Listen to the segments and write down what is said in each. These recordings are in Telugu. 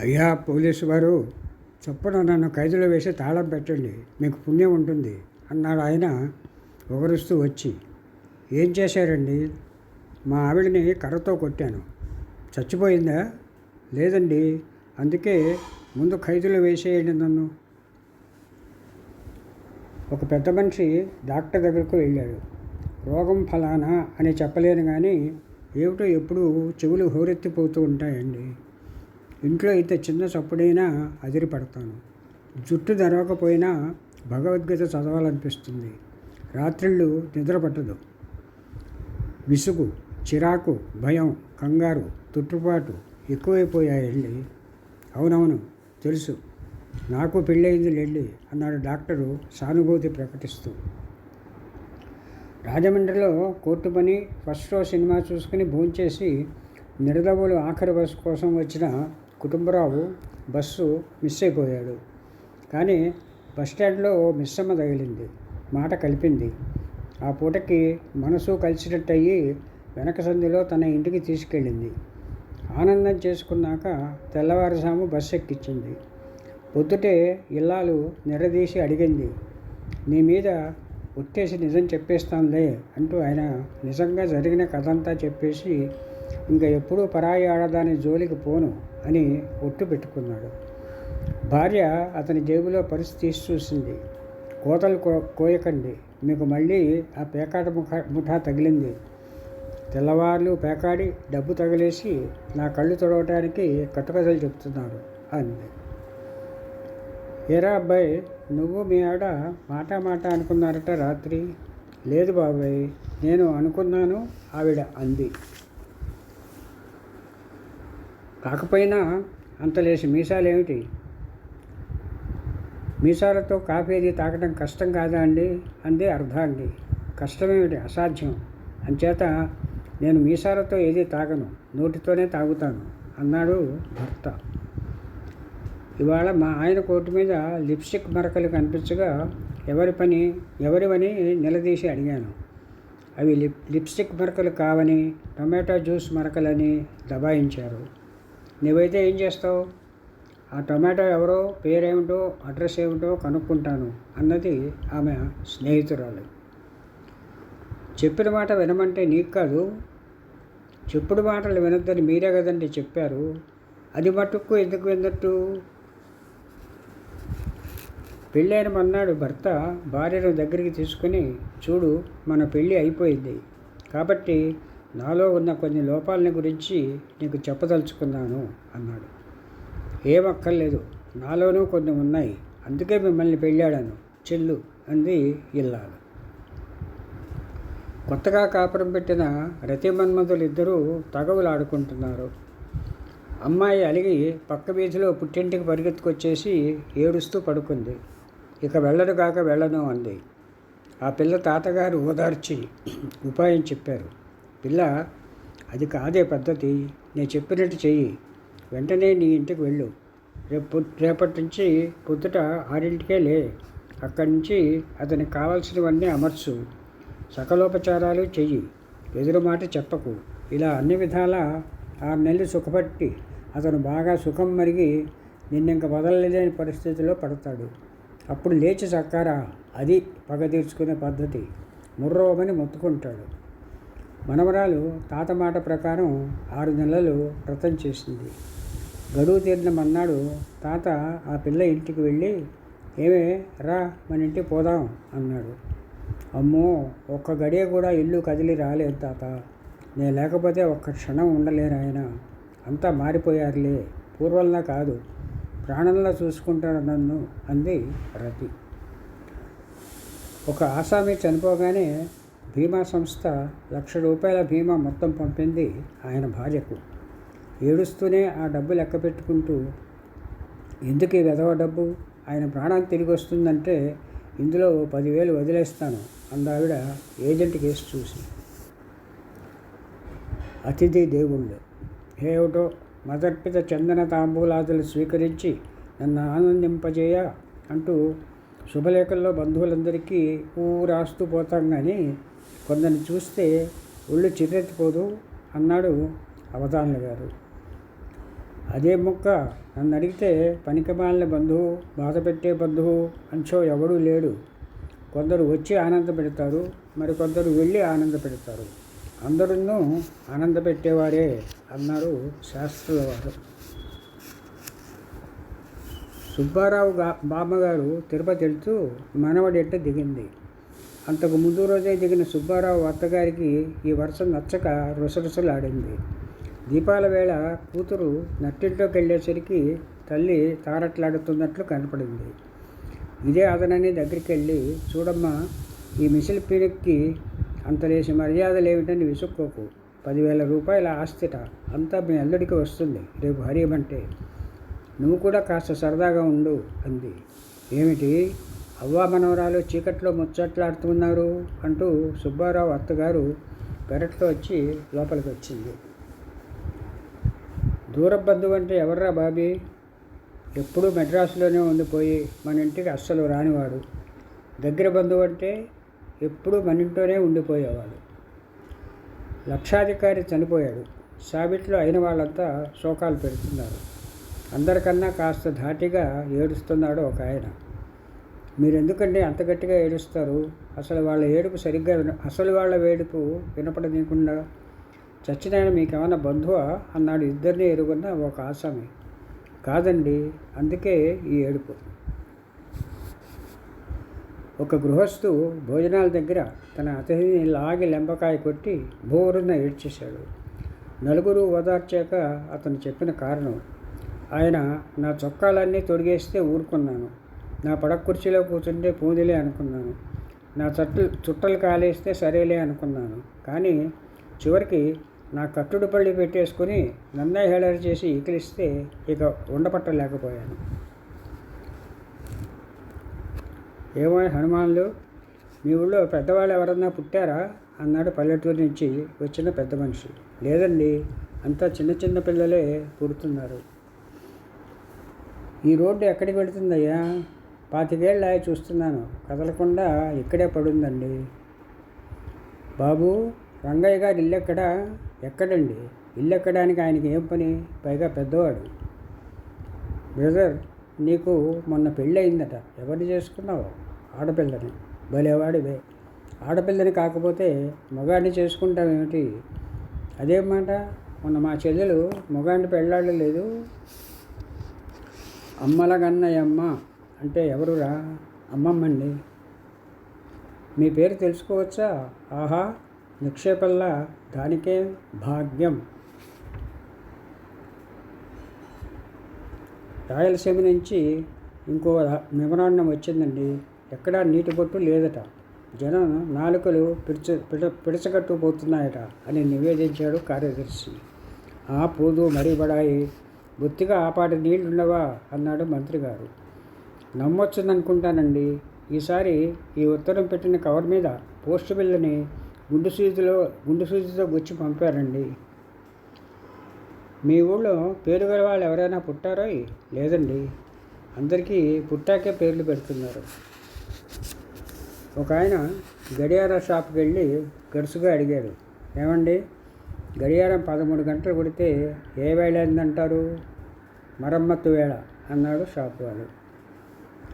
అయ్యా పోలీసు వారు చొప్పున నన్ను ఖైదులో వేసి తాళం పెట్టండి మీకు పుణ్యం ఉంటుంది అన్నాడు ఆయన ఒగరుస్తూ వచ్చి. ఏం చేశారండి? మా ఆవిడని కర్రతో కొట్టాను. చచ్చిపోయిందా? లేదండి అందుకే ముందు ఖైదులో వేసేయండి నన్ను. ఒక పెద్ద మనిషి డాక్టర్ దగ్గరకు వెళ్ళాడు. రోగం ఫలానా అని చెప్పలేను కానీ ఏమిటో ఎప్పుడు చెవులు హోరెత్తిపోతూ ఉంటాయండి. ఇంట్లో అయితే చిన్న చప్పుడైనా అదిరిపడతాను. జుట్టు తెరవకపోయినా భగవద్గీత చదవాలనిపిస్తుంది. రాత్రిళ్ళు నిద్ర పట్టదు విసుగు చిరాకు భయం కంగారు తుట్టుపాటు ఎక్కువైపోయాయండి. అవునవును తెలుసు. నాకు పెళ్ళయింది లేండి అన్నాడు డాక్టరు సానుభూతి ప్రకటిస్తూ. రాజమండ్రిలో కోర్టు పని ఫస్ట్ షో సినిమా చూసుకుని భోంచేసి నిడదవులు ఆఖరి బస్సు కోసం వచ్చిన కుటుంబరావు బస్సు మిస్ అయిపోయాడు కానీ బస్ స్టాండ్లో మిస్సమ్మ తగిలింది. మాట కలిపింది. ఆ పూటకి మనసు కలిసినట్టయి వెనక సంధిలో తన ఇంటికి తీసుకెళ్ళింది. ఆనందం చేసుకున్నాక తెల్లవారుజాము బస్సు ఎక్కించింది పొద్దుటే ఇల్లాలు నిరదీసి అడిగింది. నీ మీద ఒట్టేసి నిజం చెప్పేస్తానులే అంటూ ఆయన నిజంగా జరిగిన కథంతా చెప్పేసి ఇంకా ఎప్పుడూ పరాయి ఆడదాని జోలికి పోను అని ఒట్టు పెట్టుకున్నాడు. భార్య అతని జేబులో పరిస్థితి తీసి చూసింది. కోతలు కో కోయకండి. మీకు మళ్ళీ ఆ పేకాట ముఖ ముఠా తగిలింది. తెల్లవార్లు పేకాడి డబ్బు తగిలేసి నా కళ్ళు తొడవటానికి కట్టుకథలు చెప్తున్నారు అంది. ఏరా అబ్బాయి నువ్వు మీ ఆడ మాట మాట అనుకున్నారట రాత్రి? లేదు బాబాయ్ నేను అనుకున్నాను ఆవిడ అంది. కాకపోయినా అంతలేసి మీసాలేమిటి? మీసాలతో కాఫీ అది తాగడం కష్టం కాదా అండి? అంది అర్ధాంగి కష్టమేమిటి? అసాధ్యం. అంచేత నేను మీసాలతో ఏది తాగను. నోటితోనే తాగుతాను అన్నాడు భర్త. ఇవాళ మా ఆయన కోర్టు మీద లిప్స్టిక్ మరకలు కనిపించగా ఎవరి పని ఎవరివని నిలదీసి అడిగాను. అవి లిప్ లిప్స్టిక్ మరకలు కావని టొమాటో జ్యూస్ మరకలని దబాయించారు. నువ్వైతే ఏం చేస్తావు? ఆ టొమాటో ఎవరో పేరేమిటో అడ్రస్ ఏమిటో కనుక్కుంటాను అన్నది ఆమె స్నేహితురాలు. చెప్పిన మాట వినమంటే నీకు కాదు చెప్పుడు మాటలు వినొద్దని మీరే కదండి చెప్పారు. అది మటుకు ఎందుకు విన్నట్టు? పెళ్ళైన మన్నాడు భర్త భార్యను దగ్గరికి తీసుకుని చూడు మన పెళ్ళి అయిపోయింది. కాబట్టి నాలో ఉన్న కొన్ని లోపాలని గురించి నీకు చెప్పదలుచుకున్నాను అన్నాడు. ఏమక్కర్లేదు. నాలోనూ కొన్ని ఉన్నాయి. అందుకే మిమ్మల్ని పెళ్ళాడాను. చెల్లు అంది ఇల్లాలు. కొత్తగా కాపురం పెట్టిన రతిమన్మధులు ఇద్దరూ తగవులాడుకుంటున్నారు. అమ్మాయి అలిగి పక్క వీధిలో పుట్టింటికి పరిగెత్తుకొచ్చేసి ఏడుస్తూ పడుకుంది. ఇక వెళ్ళడు కాక వెళ్ళను అంది. ఆ పిల్ల తాతగారు ఓదార్చి ఉపాయం చెప్పారు. పిల్ల అది కాదే పద్ధతి. నేను చెప్పినట్టు చెయ్యి. వెంటనే నీ ఇంటికి వెళ్ళు. రేపు రేపటి నుంచి పొద్దుట ఆరింటికే లే. అక్కడి నుంచి అతనికి కావాల్సినవన్నీ అమర్చు. సకలోపచారాలు చెయ్యి. ఎదురు మాట చెప్పకు. ఇలా అన్ని విధాల ఆరు నెలలు సుఖపట్టి అతను బాగా సుఖం మరిగి నిన్నింక వదలలేని పరిస్థితిలో పడతాడు. అప్పుడు లేచి చక్కారా అది పగ తీర్చుకునే పద్ధతి. ముర్రోమని మొత్తుకుంటాడు. మనవరాలు తాత మాట ప్రకారం ఆరు నెలలు వ్రతం చేసింది. గడువు తీరిన మన్నాడు తాత ఆ పిల్ల ఇంటికి వెళ్ళి ఏమే రా మన ఇంటికి పోదాం అన్నాడు. అమ్మో ఒక్క గడియ కూడా ఇల్లు కదిలి రాలేదు తాత. నేను లేకపోతే ఒక్క క్షణం ఉండలేరు ఆయన. అంతా మారిపోయారులే. పూర్వంలా కాదు. ప్రాణంలా చూసుకుంటాడు నన్ను అంది రతి. ఒక ఆసామి చనిపోగానే బీమా సంస్థ లక్ష రూపాయల బీమా మొత్తం పంపింది ఆయన భార్యకు. ఏడుస్తూనే ఆ డబ్బు లెక్క పెట్టుకుంటూ ఎందుకు ఈ విధవ డబ్బు? ఆయన ప్రాణానికి తిరిగి వస్తుందంటే ఇందులో పదివేలు వదిలేస్తాను అందావిడ ఏజెంట్ కేసు చూసి. అతిథి దేవుళ్ళు ఏమిటో మదర్పిత చందన తాంబూలాదులు స్వీకరించి నన్ను ఆనందింపజేయ అంటూ శుభలేఖల్లో బంధువులందరికీ ఊ రాస్తూ పోతాం కానీ కొందరిని చూస్తే ఒళ్ళు చిరెత్తిపోదు అన్నాడు అవధానులు గారు. అదే ముక్క నన్ను అడిగితే పనికిమాలిన బంధువు బాధ పెట్టే బంధువు అంచో ఎవడూ లేడు. కొందరు వచ్చి ఆనంద పెడతారు మరి కొందరు వెళ్ళి ఆనంద పెడతారు. అందరూ ఆనంద పెట్టేవారే అన్నారు శాస్త్రుల వారు సుబ్బారావు గా బామ్మగారు తిరుపతి వెళ్తూ మనవడెట్ట దిగింది. అంతకు ముందు రోజే దిగిన సుబ్బారావు అత్తగారికి ఈ వర్షం నచ్చక రుసరుసలాడింది. దీపాల వేళ కూతురు నట్టింట్లోకి వెళ్ళేసరికి తల్లి తారట్లాడుతున్నట్లు కనపడింది. ఇదే అదనని దగ్గరికి వెళ్ళి చూడమ్మా ఈ మిసిల్ పీనక్కి అంతలేసి మర్యాదలేమిటని విసుక్కోకు. పదివేల రూపాయల ఆస్తిట అంతా మీ అల్లుడికి వస్తుంది. రేపు హరియమంటే నువ్వు కూడా కాస్త సరదాగా ఉండు అంది. ఏమిటి? అవ్వా మనవరాలు చీకట్లో ముచ్చట్లాడుతున్నారు అంటూ సుబ్బారావు అత్తగారు పెరట్లో వచ్చి లోపలికి వచ్చింది దూర బంధువు అంటే ఎవర్రా బాబీ? ఎప్పుడూ మెడ్రాసులోనే ఉండిపోయి మన ఇంటికి అస్సలు రానివాడు. దగ్గర బంధువు అంటే ఎప్పుడూ మన ఇంట్లోనే ఉండిపోయేవాడు. లక్షాధికారి చనిపోయాడు. సాబిట్లో అయిన వాళ్ళంతా శోకాలు పెడుతున్నారు. అందరికన్నా కాస్త ధాటిగా ఏడుస్తున్నాడు ఒక ఆయన. మీరు ఎందుకంటే అంత గట్టిగా ఏడుస్తారు? అసలు వాళ్ళ ఏడుపు సరిగ్గా విన అసలు వాళ్ళ వేడుపు వినపడనీయకుండా చచ్చినాయన మీకేమైనా బంధువా? అన్నాడు ఇద్దరిని ఎరుగున్న ఒక ఆసామి. కాదండి అందుకే ఈ ఏడుపు. ఒక గృహస్థు భోజనాల దగ్గర తన అతిథిని లాగి లెంబకాయ కొట్టి బోరున ఏడ్చేశాడు. నలుగురు ఓదార్చాక అతను చెప్పిన కారణం ఆయన నా చొక్కాలన్నీ తొడిగేస్తే ఊరుకున్నాను. నా పడక కుర్చీలో కూర్చుంటే పూదిలే అనుకున్నాను. నా చట్టు చుట్టలు కాలేస్తే సరేలే అనుకున్నాను. కానీ చివరికి నా కట్టుడు పళ్ళు పెట్టేసుకుని నన్నే హేళన చేసి ఈకిలిస్తే ఇక ఉండపట్టలేకపోయాను. ఏమో హనుమాన్లు మీ ఊళ్ళో పెద్దవాళ్ళు ఎవరన్నా పుట్టారా? అన్నాడు పల్లెటూరు నుంచి వచ్చిన పెద్ద మనిషి. లేదండి అంతా చిన్న చిన్న పిల్లలే పుడుతున్నారు. ఈ రోడ్డు ఎక్కడికి వెళుతుందయ్యా? పాతికేళ్ళ చూస్తున్నాను. కదలకుండా ఇక్కడే పడుందండి. బాబు రంగయ్య గారు ఇల్లు ఎక్కడ ఎక్కడండి? ఇల్లు ఎక్కడానికి ఆయనకి ఏం పని? పైగా పెద్దవాడు. బ్రదర్ నీకు మొన్న పెళ్ళి అయిందట ఎవరిని చేసుకున్నావు? ఆడపిల్లని. భలేవాడివే. ఆడపిల్లని కాకపోతే మగాడిని చేసుకుంటామేమిటి అదేం మాట? మొన్న మా చెల్లెలు మగాడిని పెళ్ళాడలేదు. అమ్మలగన్నయ్యమ్మ. అంటే ఎవరురా? అమ్మమ్మండి. మీ పేరు తెలుసుకోవచ్చా? ఆహా నిక్షేపల్లా. దానికే భాగ్యం. రాయలసీమ నుంచి ఇంకో మెమరాండం వచ్చిందండి. ఎక్కడా నీటి బొట్టు లేదట. జనం నాలుకలు పిడిచ పిడ పిడచగట్టుకుపోతున్నాయట అని నివేదించాడు కార్యదర్శి. ఆ పూదు మరీ బడాయి బొత్తిగా ఆపాటి నీళ్ళుండవా అన్నాడు మంత్రి గారు నమ్మొచ్చిందనుకుంటానండి ఈసారి ఈ ఉత్తరం పెట్టిన కవర్ మీద పోస్ట్ బిల్లుని గుండు సూదిలో గుండు సూదితో గుచ్చి పంపారండి. మీ ఊళ్ళో పేరు గల వాళ్ళు ఎవరైనా పుట్టారో? లేదండి. అందరికీ పుట్టాకే పేర్లు పెడుతున్నారు. ఒక ఆయన గడియార షాప్కి వెళ్ళి గడుసుగా అడిగాడు ఏమండి? గడియారం పదమూడు గంటలు కొడితే ఏ వేళ ఏందంటారు మరమ్మత్తు వేళ అన్నాడు షాప్ వాడు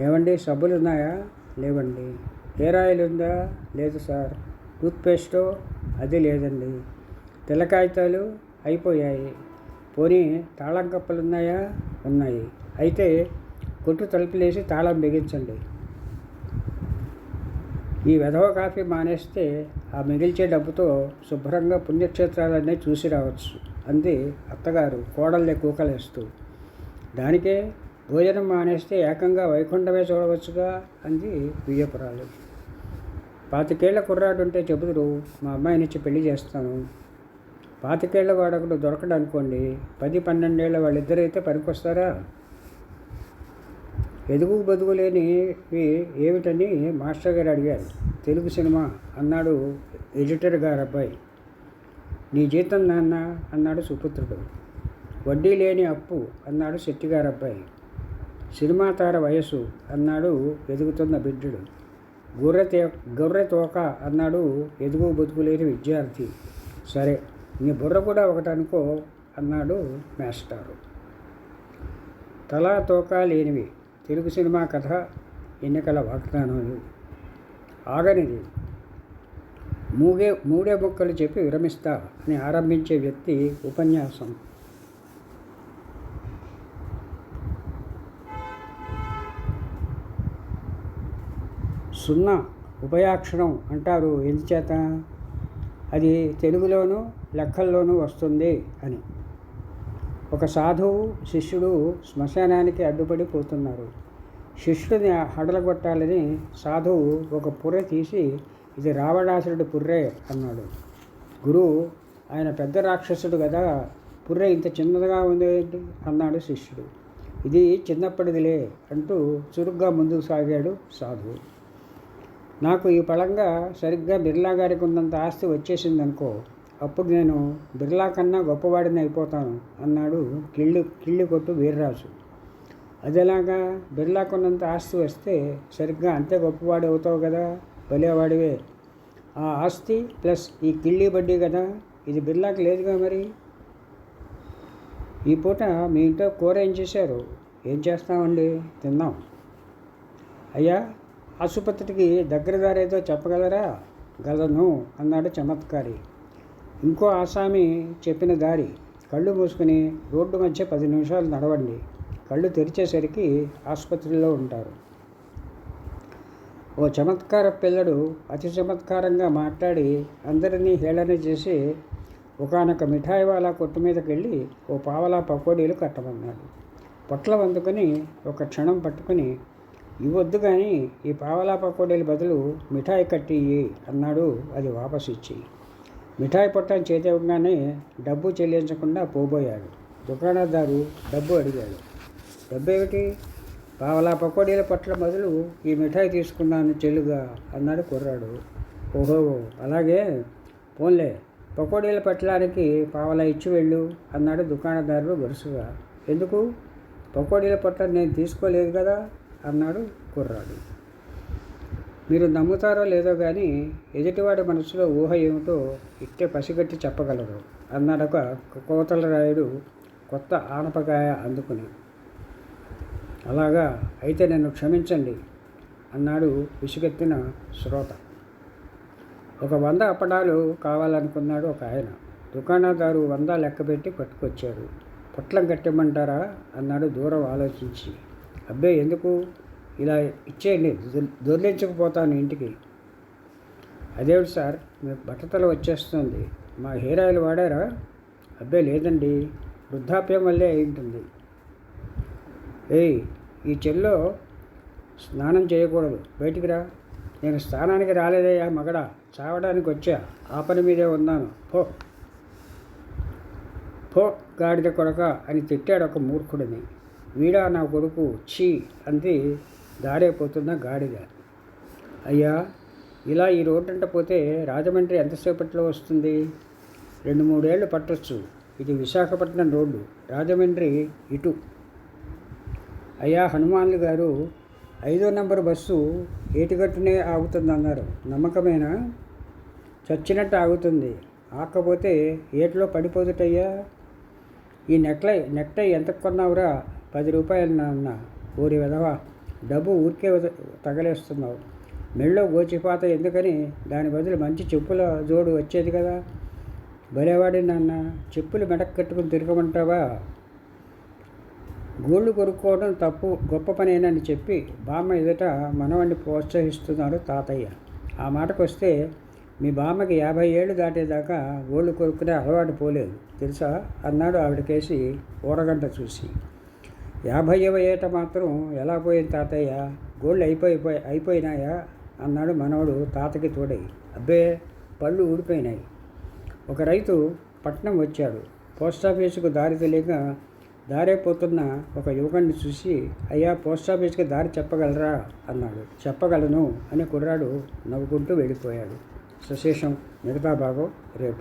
ఏమండి? సబ్బులు ఉన్నాయా? లేవండి. హెయిర్ ఆయిల్ ఉందా? లేదు సార్. టూత్పేస్టో? అది లేదండి. తెల్ల కాగితాలు అయిపోయాయి. పోనీ తాళం కప్పలు ఉన్నాయా? ఉన్నాయి. అయితే కొట్టు తలుపులేసి తాళం బిగించండి. ఈ వెధవ కాఫీ మానేస్తే ఆ మిగిల్చే డబ్బుతో శుభ్రంగా పుణ్యక్షేత్రాలన్నీ చూసి రావచ్చు అంది అత్తగారు కోడల్ని కూకలేస్తూ. దానికే భోజనం మానేస్తే ఏకంగా వైకుంఠమే చూడవచ్చుగా అంది విజయపురాలు పాతికేళ్ళ కుర్రాడు ఉంటే చెబుదురు మా అమ్మాయినిచ్చి పెళ్ళి చేస్తాను. పాతికేళ్ళ వాడొకడు దొరకడు అనుకోండి పది పన్నెండేళ్ళ వాళ్ళిద్దరైతే పనికొస్తారా? ఎదుగు బదుగు లేనివి ఏమిటని మాస్టర్ గారు అడిగారు. తెలుగు సినిమా అన్నాడు ఎడిటర్ గారు అబ్బాయి. నీ జీతం నాన్న అన్నాడు సుపుత్రుడు. వడ్డీ లేని అప్పు అన్నాడు శెట్టిగారు అబ్బాయి. సినిమా తార వయసు అన్నాడు ఎదుగుతున్న బిడ్డడు. గొర్రె తే గొర్రె తోక అన్నాడు ఎదుగు బతుకులేని విద్యార్థి. సరే నీ బుర్ర కూడా ఒకటి అనుకో అన్నాడు మాస్టారు. తలా తోక లేనివి. తెలుగు సినిమా కథ ఎన్నికల వాగ్దానాలు. ఆగనిది. మూగే మూడే ముక్కలు చెప్పి విరమిస్తా అని ఆరంభించే వ్యక్తి ఉపన్యాసం. సున్నా ఉభయాక్షరం అంటారు. ఎందుచేత? అది తెలుగులోనూ లెక్కల్లోనూ వస్తుంది అని. ఒక సాధువు శిష్యుడు శ్మశానానికి అడ్డుపడి పోతున్నారు. శిష్యుడిని హడలగొట్టాలని సాధువు ఒక పుర్రె తీసి ఇది రావణాసురుడి పుర్రే అన్నాడు. గురువు ఆయన పెద్ద రాక్షసుడు కదా పుర్రె ఇంత చిన్నదిగా ఉంది ఏంటి అన్నాడు శిష్యుడు. ఇది చిన్నప్పటిదిలే అంటూ చురుగ్గా ముందుకు సాగాడు సాధువు. నాకు ఈ పళంగా సరిగ్గా బిర్లా గారికి ఉన్నంత ఆస్తి వచ్చేసింది అనుకో అప్పుడు నేను బిర్లా కన్నా గొప్పవాడిని అయిపోతాను అన్నాడు కిళ్ళు కిళ్ళి కొట్టు వీర్రాజు. అదేలాగా బిర్లా కొన్నంత ఆస్తి వస్తే సరిగ్గా అంతే గొప్పవాడు అవుతావు కదా భలేవాడివే. ఆ ఆస్తి ప్లస్ ఈ కిళ్ళి బడ్డీ కదా ఇది బిర్లాకి లేదుగా మరి? ఈ పూట మీ ఇంట్లో కూర ఏం చేశారు? ఏం చేస్తామండి? తిన్నాం. అయ్యా ఆసుపత్రికి దగ్గర దారేదో చెప్పగలరా? గలను అన్నాడు చమత్కారి. ఇంకో ఆసామి చెప్పిన దారి. కళ్ళు మూసుకుని రోడ్డు మధ్య పది నిమిషాలు నడవండి. కళ్ళు తెరిచేసరికి ఆసుపత్రిలో ఉంటారు. ఓ చమత్కార పిల్లడు అతి చమత్కారంగా మాట్లాడి అందరినీ హేళన చేసి ఒకనొక మిఠాయి వాళ్ళ కొట్టు మీదకి వెళ్ళి ఓ పావలా పకోడీలు కట్టమన్నాడు. పొట్లం అందుకొని ఒక క్షణం పట్టుకుని ఇవ్వద్దు కానీ ఈ పావలా పకోడీల బదులు మిఠాయి కట్టి అన్నాడు. అది వాపసు ఇచ్చి మిఠాయి పొట్టం చేతివ్వగానే డబ్బు చెల్లించకుండా పోబోయాడు. దుకాణదారు డబ్బు అడిగాడు. డబ్బు ఏమిటి పావలా పకోడీల పొట్ల బదులు ఈ మిఠాయి తీసుకున్నాను చెల్లుగా అన్నాడు కుర్రాడు. ఓహో అలాగే? పోన్లే పకోడీల పట్టడానికి పావలా ఇచ్చి వెళ్ళు అన్నాడు దుకాణదారుడు వరుసగా. ఎందుకు? పకోడీల పొట్ల నేను తీసుకోలేదు కదా. అన్నాడు కుర్రాడు. మీరు నమ్ముతారో లేదో కానీ ఎదుటివాడి మనసులో ఊహ ఏమిటో ఇట్టే పసిగట్టి చెప్పగలరు అన్నాడొక కోతల రాయుడు కొత్త ఆనపకాయ అందుకుని. అలాగా అయితే నన్ను క్షమించండి అన్నాడు విసుగెత్తిన శ్రోత. ఒక వంద అప్పడాలు కావాలనుకున్నాడు ఒక ఆయన. దుకాణదారు వంద లెక్కపెట్టి పట్టుకొచ్చాడు. పొట్లం కట్టమంటారా అన్నాడు దూరం ఆలోచించి. అబ్బే ఎందుకు? ఇలా ఇచ్చేయండి. దొర్లించకపోతాను ఇంటికి. అదేమిటి సార్? మీకు బట్టతల వచ్చేస్తుంది. మా హెయిర్ ఆయిల్ వాడారా? అబ్బే లేదండి. వృద్ధాప్యం వల్లే అయి ఉంటుంది ఏయ్ ఈ చెల్లో స్నానం చేయకూడదు. బయటికి రా. నేను స్నానానికి రాలేదయ్యా మగడ. చావడానికి వచ్చా. ఆ పని మీదే ఉన్నాను. పో. పో గాడిద కొడక అని తిట్టాడు ఒక మూర్ఖుడిని. వీడా నా కొడుకు చీ అంది. దాడైపోతున్న గాడిద. అయ్యా ఇలా ఈ రోడ్డంట పోతే రాజమండ్రి ఎంతసేపట్లో వస్తుంది? రెండు మూడేళ్ళు పట్టొచ్చు. ఇది విశాఖపట్నం రోడ్డు. రాజమండ్రి ఇటు. అయ్యా హనుమాన్లు గారు ఐదో నెంబర్ బస్సు ఏటిగట్టునే ఆగుతుందన్నారు. నమ్మకమేనా? చచ్చినట్టు ఆగుతుంది. ఆకపోతే ఏట్లో పడిపోదుటయ్యా. ఈ నెక్లై నెక్టై ఎంత కొన్నావురా? పది రూపాయలు నాన్న ఊరి విధవా డబ్బు ఊరికే తగలేస్తున్నావు. మెళ్ళో గోచిపాత ఎందుకని? దాని బదులు మంచి చెప్పుల జోడు వచ్చేది కదా. భలేవాడి నాన్న చెప్పులు మెడక్ కట్టుకుని తిరగమంటావా? గోళ్ళు కొనుక్కోవడం తప్పు గొప్ప పనేనని చెప్పి బామ్మ ఎదుట మనవాడిని ప్రోత్సహిస్తున్నాడు తాతయ్య. ఆ మాటకు వస్తే మీ బామ్మకి యాభై ఏళ్ళు దాటేదాకా గోళ్ళు కొనుక్కునే అలవాటు పోలేదు. తెలుసా? అన్నాడు ఆవిడకేసి ఊరగంట చూసి. యాభైవ ఏట మాత్రం ఎలా పోయింది తాతయ్య? గోళ్ళు అయిపోయిపోయి అయిపోయినాయా? అన్నాడు మనవడు తాతకి తోడై. అబ్బే పళ్ళు ఊడిపోయినాయి. ఒక రైతు పట్నం వచ్చాడు. పోస్టాఫీసుకు దారి తెలియక దారైపోతున్న ఒక యువకుడిని చూసి అయ్యా పోస్టాఫీస్కి దారి చెప్పగలరా? అన్నాడు. చెప్పగలను అని కుర్రాడు నవ్వుకుంటూ వెళ్ళిపోయాడు. సుశేషం మిగతా భాగం రేపు.